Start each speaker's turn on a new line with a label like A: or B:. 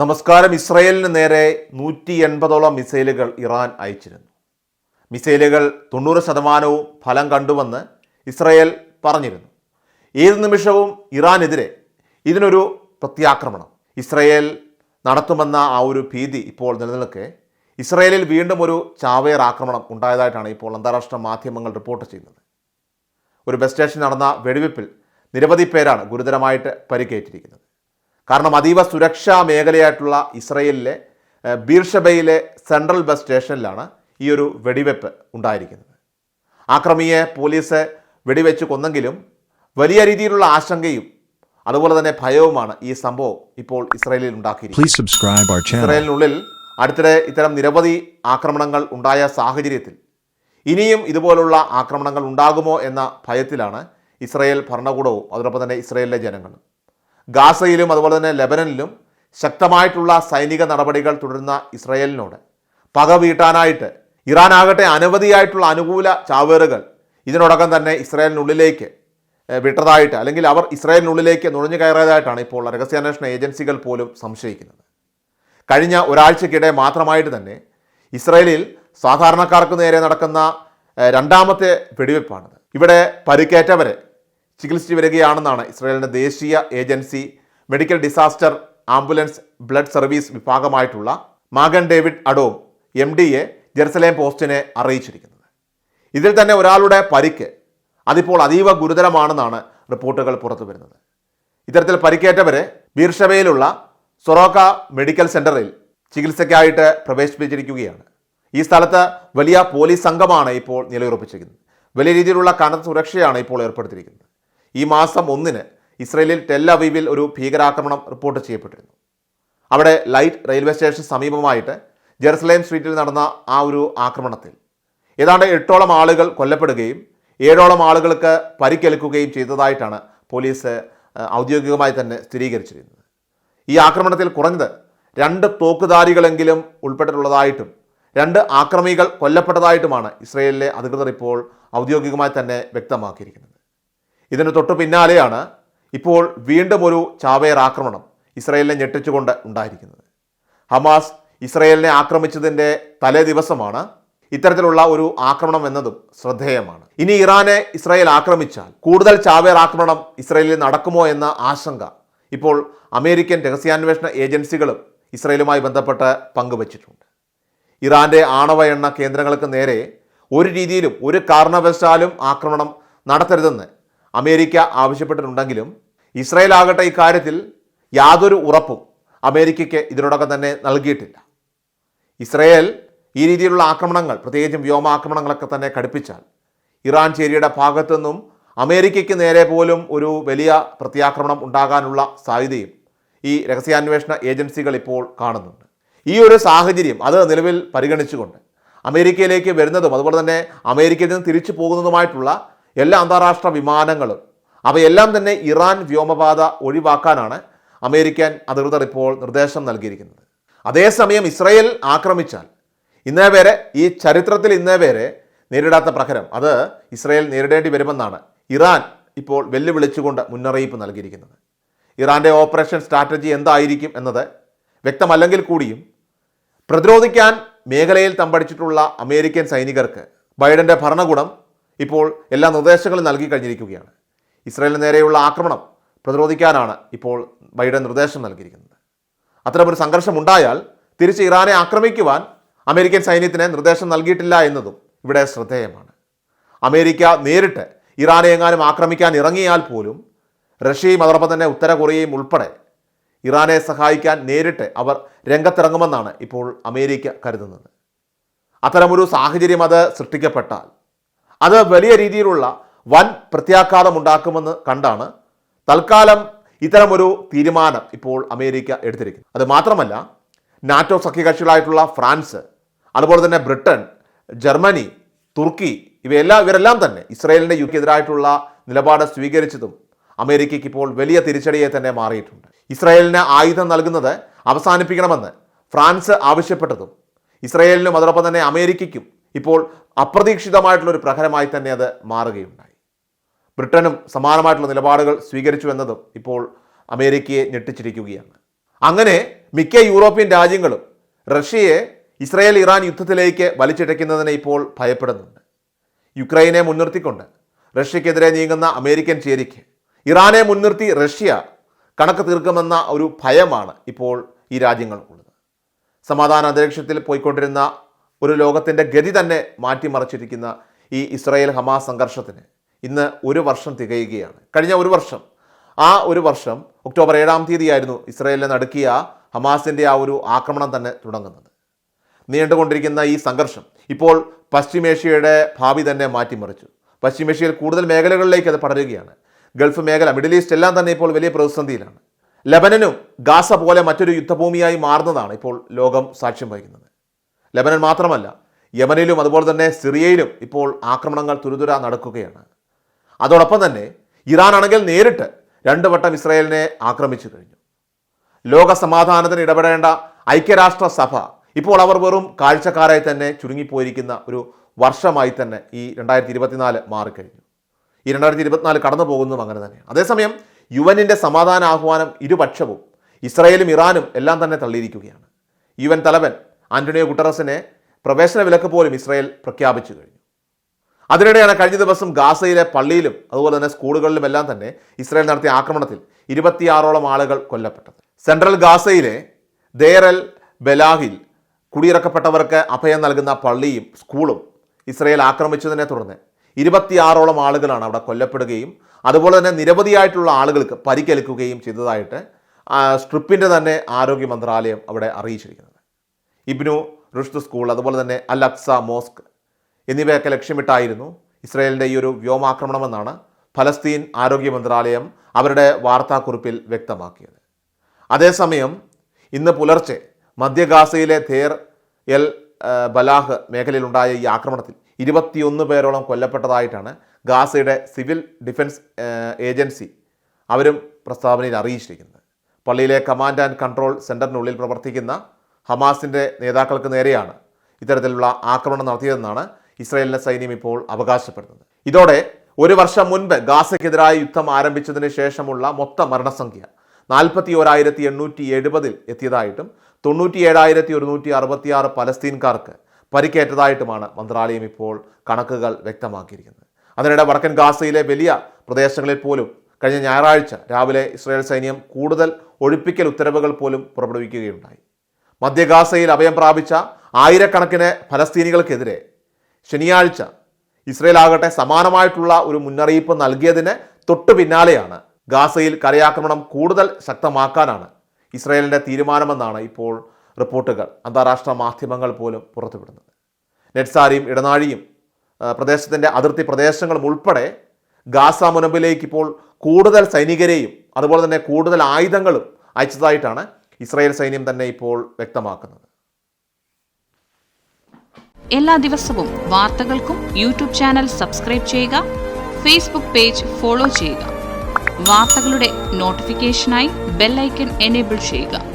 A: നമസ്കാരം. ഇസ്രയേലിന് നേരെ നൂറ്റി എൺപതോളം മിസൈലുകൾ ഇറാൻ അയച്ചിരുന്നു. മിസൈലുകൾ തൊണ്ണൂറ് ശതമാനവും ഫലം കണ്ടുവെന്ന് ഇസ്രയേൽ പറഞ്ഞിരുന്നു. ഏത് നിമിഷവും ഇറാനെതിരെ ഇതിനൊരു പ്രത്യാക്രമണം. ഇസ്രയേൽ നടത്തുമെന്ന ആ ഒരു ഭീതി ഇപ്പോൾ നിലനിൽക്കെ. ഇസ്രയേലിൽ വീണ്ടും ഒരു ചാവേർ ആക്രമണം ഉണ്ടായതായിട്ടാണ് ഇപ്പോൾ അന്താരാഷ്ട്ര മാധ്യമങ്ങൾ റിപ്പോർട്ട് ചെയ്യുന്നത്. ഒരു ബസ് സ്റ്റേഷൻ നടന്ന വെടിവെപ്പിൽ നിരവധി പേരാണ് ഗുരുതരമായിട്ട് പരിക്കേറ്റിരിക്കുന്നത്. കാരണം അതീവ സുരക്ഷാ മേഖലയായിട്ടുള്ള ഇസ്രയേലിലെ ബീർഷബയിലെ സെൻട്രൽ ബസ് സ്റ്റേഷനിലാണ് ഈ ഒരു വെടിവെപ്പ് ഉണ്ടായിരിക്കുന്നത്. ആക്രമിയെ പോലീസ് വെടിവെച്ച് കൊന്നെങ്കിലും വലിയ രീതിയിലുള്ള ആശങ്കയും അതുപോലെ തന്നെ ഭയവുമാണ് ഈ സംഭവം ഇപ്പോൾ ഇസ്രയേലിൽ ഉണ്ടാക്കിയിരിക്കുന്നത്. ഇസ്രയേലിനുള്ളിൽ അടുത്തിടെ ഇത്തരം നിരവധി ആക്രമണങ്ങൾ ഉണ്ടായ സാഹചര്യത്തിൽ ഇനിയും ഇതുപോലുള്ള ആക്രമണങ്ങൾ ഉണ്ടാകുമോ എന്ന ഭയത്തിലാണ് ഇസ്രയേൽ ഭരണകൂടവും അതോടൊപ്പം തന്നെ ഇസ്രയേലിലെ ജനങ്ങളും ഗാസയിലും അതുപോലെ തന്നെ ലെബനനിലും ശക്തമായിട്ടുള്ള സൈനിക നടപടികൾ തുടരുന്ന ഇസ്രയേലിനോട്. പക വീട്ടാനായിട്ട് ഇറാൻ ആകട്ടെ അനവധിയായിട്ടുള്ള അനുകൂല ചാവേറുകൾ ഇതിനോടകം തന്നെ ഇസ്രയേലിനുള്ളിലേക്ക് വിട്ടതായിട്ട് അല്ലെങ്കിൽ അവർ ഇസ്രയേലിനുള്ളിലേക്ക് നുഴഞ്ഞു കയറിയതായിട്ടാണ് ഇപ്പോൾ രഹസ്യാന്വേഷണ ഏജൻസികൾ പോലും സംശയിക്കുന്നത്. കഴിഞ്ഞ ഒരാഴ്ചക്കിടെ മാത്രമായിട്ട് തന്നെ ഇസ്രയേലിൽ സാധാരണക്കാർക്ക് നേരെ നടക്കുന്ന രണ്ടാമത്തെ വെടിവെപ്പാണിത്. ഇവിടെ പരിക്കേറ്റവരെ ചികിത്സിച്ച് വരികയാണെന്നാണ് ഇസ്രയേലിന്റെ ദേശീയ agency medical disaster ambulance blood service വിഭാഗമായിട്ടുള്ള Magen David Adom M D A Jerusalem പോസ്റ്റിനെ അറിയിച്ചിരിക്കുന്നത്. ഇതിൽ തന്നെ ഒരാളുടെ പരിക്ക് അതിപ്പോൾ അതീവ ഗുരുതരമാണെന്നാണ് റിപ്പോർട്ടുകൾ പുറത്തു വരുന്നത് ഇത്തരത്തിൽ പരിക്കേറ്റവരെ ബീർഷബയിലുള്ള സൊറോക്ക മെഡിക്കൽ സെന്ററിൽ ചികിത്സയ്ക്കായിട്ട് പ്രവേശിപ്പിച്ചിരിക്കുകയാണ്. ഈ സ്ഥലത്ത് വലിയ പോലീസ് സംഘമാണ് ഇപ്പോൾ നിലയുറപ്പിച്ചിരിക്കുന്നത്. വലിയ രീതിയിലുള്ള കനത്ത സുരക്ഷയാണ് ഇപ്പോൾ ഏർപ്പെടുത്തിയിരിക്കുന്നത്. ഈ മാസം ഒന്നിന് ഇസ്രയേലിൽ അവീവിൽ ഒരു ഭീകരാക്രമണം റിപ്പോർട്ട് ചെയ്യപ്പെട്ടിരുന്നു. അവിടെ ലൈറ്റ് റെയിൽവേ സ്റ്റേഷൻ സമീപമായിട്ട് ജെറുസലേം സ്ട്രീറ്റിൽ നടന്ന ആ ഒരു ആക്രമണത്തിൽ. ഏതാണ്ട് എട്ടോളം ആളുകൾ കൊല്ലപ്പെടുകയും ഏഴോളം ആളുകൾക്ക് പരിക്കേൽക്കുകയും ചെയ്തതായിട്ടാണ് പോലീസ് ഔദ്യോഗികമായി തന്നെ സ്ഥിരീകരിച്ചിരുന്നത് ഈ ആക്രമണത്തിൽ കുറഞ്ഞത് രണ്ട് തോക്കുധാരികളെങ്കിലും ഉൾപ്പെട്ടിട്ടുള്ളതായിട്ടും രണ്ട് ആക്രമികൾ കൊല്ലപ്പെട്ടതായിട്ടുമാണ് ഇസ്രയേലിലെ അധികൃതർ ഇപ്പോൾ ഔദ്യോഗികമായി തന്നെ വ്യക്തമാക്കിയിരിക്കുന്നത്. ഇതിന് തൊട്ടു പിന്നാലെയാണ് ഇപ്പോൾ വീണ്ടും ഒരു ചാവേർ ആക്രമണം ഇസ്രയേലിനെ ഞെട്ടിച്ചുകൊണ്ട് ഉണ്ടായിരിക്കുന്നത്. ഹമാസ് ഇസ്രയേലിനെ ആക്രമിച്ചതിന്റെ തലേ ദിവസമാണ് ഇത്തരത്തിലുള്ള ഒരു ആക്രമണം എന്നതും ശ്രദ്ധേയമാണ്. ഇനി ഇറാനെ ഇസ്രായേൽ ആക്രമിച്ചാൽ കൂടുതൽ ചാവേർ ആക്രമണം ഇസ്രയേലിൽ നടക്കുമോ എന്ന ആശങ്ക ഇപ്പോൾ അമേരിക്കൻ രഹസ്യാന്വേഷണ ഏജൻസികളും ഇസ്രയേലുമായി ബന്ധപ്പെട്ട് പങ്കുവച്ചിട്ടുണ്ട്. ഇറാന്റെ ആണവ എണ്ണ കേന്ദ്രങ്ങൾക്ക് നേരെ ഒരു രീതിയിലും ഒരു കാരണവശാലും ആക്രമണം നടത്തരുതെന്ന് അമേരിക്ക ആവശ്യപ്പെട്ടിട്ടുണ്ടെങ്കിലും ഇസ്രായേൽ ആകട്ടെ ഇക്കാര്യത്തിൽ യാതൊരു ഉറപ്പും അമേരിക്കയ്ക്ക് ഇതിനോടൊക്കെ തന്നെ നൽകിയിട്ടില്ല. ഇസ്രയേൽ ഈ രീതിയിലുള്ള ആക്രമണങ്ങൾ പ്രത്യേകിച്ചും വ്യോമാക്രമണങ്ങളൊക്കെ തന്നെ കടുപ്പിച്ചാൽ ഇറാൻ ചേരിയുടെ ഭാഗത്തു നിന്നും അമേരിക്കയ്ക്ക് നേരെ പോലും ഒരു വലിയ പ്രത്യാക്രമണം ഉണ്ടാകാനുള്ള സാധ്യതയും ഈ രഹസ്യാന്വേഷണ ഏജൻസികൾ ഇപ്പോൾ കാണുന്നുണ്ട്. ഈ ഒരു സാഹചര്യം അത് നിലവിൽ പരിഗണിച്ചുകൊണ്ട് അമേരിക്കയിലേക്ക് വരുന്നതും അതുപോലെ തന്നെ അമേരിക്കയിൽ നിന്ന് തിരിച്ചു പോകുന്നതുമായിട്ടുള്ള എല്ലാ അന്താരാഷ്ട്ര വിമാനങ്ങളും അവയെല്ലാം തന്നെ ഇറാൻ വ്യോമപാത ഒഴിവാക്കാനാണ് അമേരിക്കൻ അധികൃതർ ഇപ്പോൾ നിർദ്ദേശം നൽകിയിരിക്കുന്നത്. അതേസമയം ഇസ്രയേൽ ആക്രമിച്ചാൽ ഇന്നേ വരെ ഈ ചരിത്രത്തിൽ ഇന്നേ വരെ നേരിടാത്ത പ്രഹരം അത് ഇസ്രയേൽ നേരിടേണ്ടി വരുമെന്നാണ് ഇറാൻ ഇപ്പോൾ വെല്ലുവിളിച്ചുകൊണ്ട് മുന്നറിയിപ്പ് നൽകിയിരിക്കുന്നത്. ഇറാന്റെ ഓപ്പറേഷൻ സ്ട്രാറ്റജി എന്തായിരിക്കും എന്നത് വ്യക്തമല്ലെങ്കിൽ കൂടിയും പ്രതിരോധിക്കാൻ മേഖലയിൽ തമ്പടിച്ചിട്ടുള്ള അമേരിക്കൻ സൈനികർക്ക് ബൈഡന്റെ ഭരണകൂടം ഇപ്പോൾ എല്ലാ നിർദ്ദേശങ്ങളും നൽകി കഴിഞ്ഞിരിക്കുകയാണ്. ഇസ്രയേലിന് നേരെയുള്ള ആക്രമണം പ്രതിരോധിക്കാനാണ് ഇപ്പോൾ ബൈഡൻ നിർദ്ദേശം നൽകിയിരിക്കുന്നത്. അത്തരമൊരു സംഘർഷം ഉണ്ടായാൽ തിരിച്ച് ഇറാനെ ആക്രമിക്കുവാൻ അമേരിക്കൻ സൈന്യത്തിന് നിർദ്ദേശം നൽകിയിട്ടില്ല എന്നതും ഇവിടെ ശ്രദ്ധേയമാണ്. അമേരിക്ക നേരിട്ട് ഇറാനെ എങ്ങാനും ആക്രമിക്കാൻ ഇറങ്ങിയാൽ പോലും റഷ്യയും അതോടൊപ്പം തന്നെ ഉത്തര കൊറിയയും ഉൾപ്പെടെ ഇറാനെ സഹായിക്കാൻ നേരിട്ട് അവർ രംഗത്തിറങ്ങുമെന്നാണ് ഇപ്പോൾ അമേരിക്ക കരുതുന്നത്. അത്തരമൊരു സാഹചര്യം അത് സൃഷ്ടിക്കപ്പെട്ടാൽ അത് വലിയ രീതിയിലുള്ള വൻ പ്രത്യാഘാതം ഉണ്ടാക്കുമെന്ന് കണ്ടാണ് തൽക്കാലം ഇത്തരമൊരു തീരുമാനം ഇപ്പോൾ അമേരിക്ക എടുത്തിരിക്കുന്നത്. അത് മാത്രമല്ല നാറ്റോ സഖ്യകക്ഷികളായിട്ടുള്ള ഫ്രാൻസ് അതുപോലെ തന്നെ ബ്രിട്ടൻ ജർമ്മനി തുർക്കി ഇവയെല്ലാം ഇവരെല്ലാം തന്നെ ഇസ്രയേലിന്റെ യുക്കെതിരായിട്ടുള്ള നിലപാട് സ്വീകരിച്ചതും അമേരിക്കയ്ക്ക് ഇപ്പോൾ വലിയ തിരിച്ചടിയെ തന്നെ മാറിയിട്ടുണ്ട്. ഇസ്രയേലിന് ആയുധം നൽകുന്നത് അവസാനിപ്പിക്കണമെന്ന് ഫ്രാൻസ് ആവശ്യപ്പെട്ടതും ഇസ്രയേലിനും അതോടൊപ്പം തന്നെ അമേരിക്കയ്ക്കും ഇപ്പോൾ അപ്രതീക്ഷിതമായിട്ടുള്ള ഒരു പ്രഹരമായി തന്നെ അത് മാറുകയുണ്ടായി. ബ്രിട്ടനും സമാനമായിട്ടുള്ള നിലപാടുകൾ സ്വീകരിച്ചു എന്നതും ഇപ്പോൾ അമേരിക്കയെ ഞെട്ടിച്ചിരിക്കുകയാണ്. അങ്ങനെ മിക്ക യൂറോപ്യൻ രാജ്യങ്ങളും റഷ്യയെ ഇസ്രായേൽ ഇറാൻ യുദ്ധത്തിലേക്ക് വലിച്ചിഴയ്ക്കുന്നതിനെ ഇപ്പോൾ ഭയപ്പെടുന്നുണ്ട്. യുക്രൈനെ മുൻനിർത്തിക്കൊണ്ട് റഷ്യക്കെതിരെ നീങ്ങുന്ന അമേരിക്കൻ ചേരിക്ക് ഇറാനെ മുൻനിർത്തി റഷ്യ കണക്ക് തീർക്കുമെന്ന ഒരു ഭയമാണ് ഇപ്പോൾ ഈ രാജ്യങ്ങൾക്കുള്ളത് സമാധാന അന്തരീക്ഷത്തിൽ പോയിക്കൊണ്ടിരുന്ന ഒരു ലോകത്തിന്റെ ഗതി തന്നെ മാറ്റിമറിച്ചിരിക്കുന്ന ഈ ഇസ്രായേൽ ഹമാസ് സംഘർഷത്തിന് ഇന്ന് ഒരു വർഷം തികയുകയാണ്. കഴിഞ്ഞ ഒരു വർഷം ആ ഒരു വർഷം ഒക്ടോബർ ഏഴാം തീയതിയായിരുന്നു ഇസ്രായേലിനെ നടുക്കിയ ഹമാസിന്റെ ആ ഒരു ആക്രമണം തന്നെ തുടങ്ങുന്നത്. നീണ്ടുകൊണ്ടിരിക്കുന്ന ഈ സംഘർഷം ഇപ്പോൾ പശ്ചിമേഷ്യയുടെ ഭാവി തന്നെ മാറ്റിമറിച്ചു. പശ്ചിമേഷ്യയിൽ കൂടുതൽ മേഖലകളിലേക്ക് അത് പടരുകയാണ്. ഗൾഫ് മേഖല മിഡിൽ ഈസ്റ്റ് എല്ലാം തന്നെ ഇപ്പോൾ വലിയ പ്രതിസന്ധിയിലാണ്. ലബനനും ഗാസ പോലെ മറ്റൊരു യുദ്ധഭൂമിയായി മാറുന്നതാണ് ഇപ്പോൾ ലോകം സാക്ഷ്യം വഹിക്കുന്നത്. ലബനൻ മാത്രമല്ല യമനിലും അതുപോലെ തന്നെ സിറിയയിലും ഇപ്പോൾ ആക്രമണങ്ങൾ തുരുതുര നടക്കുകയാണ്. അതോടൊപ്പം തന്നെ ഇറാൻ ആണെങ്കിൽ നേരിട്ട് രണ്ട് വട്ടം ഇസ്രായേലിനെ ആക്രമിച്ചു കഴിഞ്ഞു. ലോക സമാധാനത്തിന് ഇടപെടേണ്ട ഐക്യരാഷ്ട്ര സഭ ഇപ്പോൾ അവർ വെറും കാഴ്ചക്കാരായി തന്നെ ചുരുങ്ങിപ്പോയിരിക്കുന്ന ഒരു വർഷമായി തന്നെ ഈ രണ്ടായിരത്തി ഇരുപത്തിനാല് മാറിക്കഴിഞ്ഞു. ഈ രണ്ടായിരത്തി ഇരുപത്തിനാല് കടന്നു പോകുന്നതും അങ്ങനെ തന്നെയാണ്. അതേസമയം യു എന്നിന്റെ സമാധാന ആഹ്വാനം ഇരുപക്ഷവും ഇസ്രായേലും ഇറാനും എല്ലാം തന്നെ തള്ളിയിരിക്കുകയാണ്. യു എൻ തലവൻ ആന്റണിയോ ഗുട്ടറസിനെ പ്രവേശന വിലക്ക് പോലും ഇസ്രായേൽ പ്രഖ്യാപിച്ചു കഴിഞ്ഞു. അതിനിടെയാണ് കഴിഞ്ഞ ദിവസം ഗാസയിലെ പള്ളിയിലും അതുപോലെ തന്നെ സ്കൂളുകളിലുമെല്ലാം തന്നെ ഇസ്രായേൽ നടത്തിയ ആക്രമണത്തിൽ ഇരുപത്തിയാറോളം ആളുകൾ കൊല്ലപ്പെട്ടത്. സെൻട്രൽ ഗാസയിലെ ദേറൽ ബലാഹിൽ കുടിയിറക്കപ്പെട്ടവർക്ക് അഭയം നൽകുന്ന പള്ളിയും സ്കൂളും ഇസ്രായേൽ ആക്രമിച്ചതിനെ തുടർന്ന് ഇരുപത്തിയാറോളം ആളുകളാണ് അവിടെ കൊല്ലപ്പെടുകയും അതുപോലെ തന്നെ നിരവധിയായിട്ടുള്ള ആളുകൾക്ക് പരിക്കേൽക്കുകയും ചെയ്തതായിട്ട് സ്ട്രിപ്പിന്റെ തന്നെ ആരോഗ്യ മന്ത്രാലയം അവിടെ അറിയിച്ചിരിക്കുന്നത് ഇബ്നു റുഷ്ദ് സ്കൂൾ അതുപോലെ തന്നെ അൽ അക്സ മോസ്ക് എന്നിവയൊക്കെ ലക്ഷ്യമിട്ടായിരുന്നു ഇസ്രയേലിന്റെ ഈ ഒരു വ്യോമാക്രമണമെന്നാണ് ഫലസ്തീൻ ആരോഗ്യ മന്ത്രാലയം അവരുടെ വാർത്താക്കുറിപ്പിൽ വ്യക്തമാക്കിയത്. അതേസമയം ഇന്ന് പുലർച്ചെ മധ്യഗാസയിലെ ധേർ എൽ ബലാഹ് മേഖലയിലുണ്ടായ ഈ ആക്രമണത്തിൽ ഇരുപത്തിയൊന്ന് പേരോളം കൊല്ലപ്പെട്ടതായിട്ടാണ് ഗാസയുടെ സിവിൽ ഡിഫൻസ് ഏജൻസി അവരും പ്രസ്താവനയിൽ അറിയിച്ചിരിക്കുന്നത്. പള്ളിയിലെ കമാൻഡ് ആൻഡ് കൺട്രോൾ സെന്ററിനുള്ളിൽ പ്രവർത്തിക്കുന്ന ഹമാസിന്റെ നേതാക്കൾക്ക് നേരെയാണ് ഇത്തരത്തിലുള്ള ആക്രമണം നടത്തിയതെന്നാണ് ഇസ്രായേലിന്റെ സൈന്യം ഇപ്പോൾ അവകാശപ്പെടുന്നത്. ഇതോടെ ഒരു വർഷം മുൻപ് ഗാസയ്ക്കെതിരായ യുദ്ധം ആരംഭിച്ചതിന് ശേഷമുള്ള മൊത്ത മരണസംഖ്യ നാൽപ്പത്തി ഒരായിരത്തി എണ്ണൂറ്റി എഴുപതിൽ എത്തിയതായിട്ടും തൊണ്ണൂറ്റി ഏഴായിരത്തി ഒരുന്നൂറ്റി അറുപത്തിയാറ് പലസ്തീൻകാർക്ക് പരിക്കേറ്റതായിട്ടുമാണ് മന്ത്രാലയം ഇപ്പോൾ കണക്കുകൾ വ്യക്തമാക്കിയിരിക്കുന്നത്. അതിനിടെ വടക്കൻ ഗാസയിലെ വലിയ പ്രദേശങ്ങളിൽ പോലും കഴിഞ്ഞ ഞായറാഴ്ച രാവിലെ ഇസ്രായേൽ സൈന്യം കൂടുതൽ ഒഴിപ്പിക്കൽ ഉത്തരവുകൾ പോലും പുറപ്പെടുവിക്കുകയുണ്ടായി. മധ്യ ഗാസയിൽ അഭയം പ്രാപിച്ച ആയിരക്കണക്കിന് ഫലസ്തീനികൾക്കെതിരെ ശനിയാഴ്ച ഇസ്രയേൽ ആകട്ടെ സമാനമായിട്ടുള്ള ഒരു മുന്നറിയിപ്പ് നൽകിയതിന് തൊട്ടു പിന്നാലെയാണ് ഗാസയിൽ കരയാക്രമണം കൂടുതൽ ശക്തമാക്കാനാണ് ഇസ്രയേലിന്റെ തീരുമാനമെന്നാണ് ഇപ്പോൾ റിപ്പോർട്ടുകൾ അന്താരാഷ്ട്ര മാധ്യമങ്ങൾ പോലും പുറത്തുവിടുന്നത്. നെറ്റ്സാരിയും ഇടനാഴിയും പ്രദേശത്തിന്റെ അതിർത്തി പ്രദേശങ്ങളും ഉൾപ്പെടെ ഗാസ മുനമ്പിലേക്ക് ഇപ്പോൾ കൂടുതൽ സൈനികരെയും അതുപോലെ തന്നെ കൂടുതൽ ആയുധങ്ങളും അയച്ചതായിട്ടാണ് ഇസ്രായേൽ സൈന്യം തന്നെ ഇപ്പോൾ വ്യക്തമാക്കുന്നത്.
B: എല്ലാ ദിവസവും വാർത്തകൾക്കും യൂട്യൂബ് ചാനൽ സബ്സ്ക്രൈബ് ചെയ്യുക ഫേസ്ബുക്ക് പേജ് ഫോളോ ചെയ്യുക. വാർത്തകളുടെ നോട്ടിഫിക്കേഷനായി ബെല്ലൈക്കൺ എനേബിൾ ചെയ്യുക.